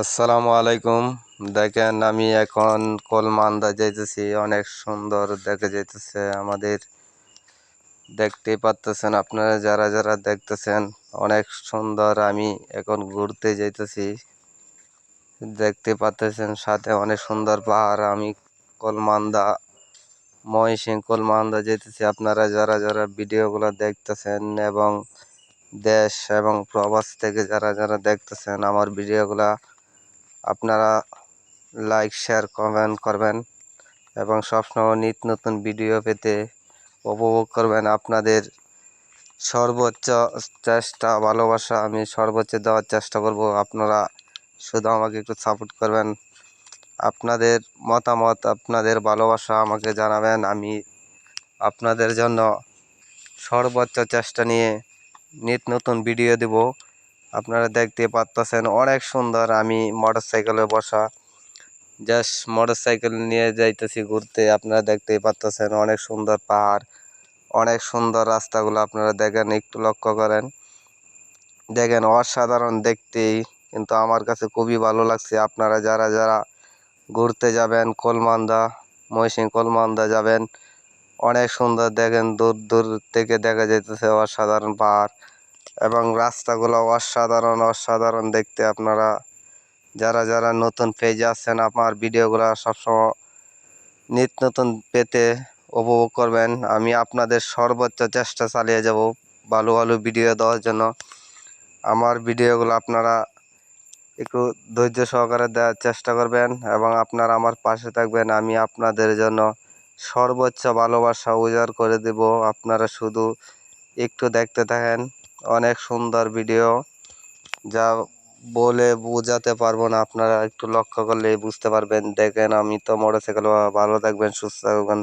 আসসালামু আলাইকুম। দেখেন, আমি এখন কলমান্দা যাইতেছি। অনেক সুন্দর দেখে যাইতেছে আমাদের। দেখতে পারতেছেন আপনারা যারা যারা দেখতেছেন, অনেক সুন্দর আমি এখন ঘুরতে যাইতেছি। দেখতে পারতেছেন সাথে অনেক সুন্দর পাহাড়। আমি কলমান্দা মহিষিং কলমান্দা যেতেছি আপনারা যারা যারা ভিডিওগুলো দেখতেছেন এবং দেশ এবং প্রবাস থেকে যারা যারা দেখতেছেন, আমার ভিডিওগুলা আপনারা লাইক শেয়ার কমেন্ট করবেন এবং সবসময় নিত্য নতুন ভিডিও পেতে উপভোগ করবেন আপনাদের সর্বোচ্চ চেষ্টা, ভালোবাসা আমি সর্বোচ্চ দেওয়ার চেষ্টা করব। আপনারা শুধু আমাকে একটু সাপোর্ট করবেন। আপনাদের মতামত, আপনাদের ভালোবাসা আমাকে জানাবেন। আমি আপনাদের জন্য সর্বোচ্চ চেষ্টা নিয়ে নিত নতুন ভিডিও দেব। আপনারা দেখতে পারতেছেন অনেক সুন্দর আমি মোটর সাইকেলে বসা। জাস্ট মোটর সাইকেল নিয়ে যাইতেছি ঘুরতে, আপনারা দেখতেই পারতেছেন অনেক সুন্দর পাহাড়, অনেক সুন্দর রাস্তাগুলো আপনারা দেখেন, একটু লক্ষ্য করেন। দেখেন অসাধারণ দেখতেই, কিন্তু আমার কাছে খুবই ভালো লাগছে। আপনারা যারা যারা ঘুরতে যাবেন, কলমান্দা মহিষিং কলমান্দা যাবেন, অনেক সুন্দর দেখেন, দূর দূর থেকে দেখা যাইতেছে অসাধারণ পাহাড়। এবং রাস্তাগুলো অসাধারণ অসাধারণ দেখতে আপনারা। যারা যারা নতুন পেজে আছেন, আমার ভিডিওগুলো সবসময় নিত্য নতুন পেতে উপভোগ করবেন। আমি আপনাদের সর্বোচ্চ চেষ্টা চালিয়ে যাব ভালো ভালো ভিডিও দেওয়ার জন্য। আমার ভিডিওগুলো আপনারা একটু ধৈর্য সহকারে দেওয়ার চেষ্টা করবেন এবং আপনারা আমার পাশে থাকবেন। আমি আপনাদের জন্য সর্বোচ্চ ভালোবাসা উজাড় করে দেব। আপনারা শুধু একটু দেখতে থাকেন। অনেক সুন্দর ভিডিও যা বলে বোঝাতে পারব না, আপনারা একটু লক্ষ্য করলেই বুঝতে পারবেন। দেখেন, আমি তো মোটরসাইকেল ভালো থাকবেন, সুস্থ থাকবেন।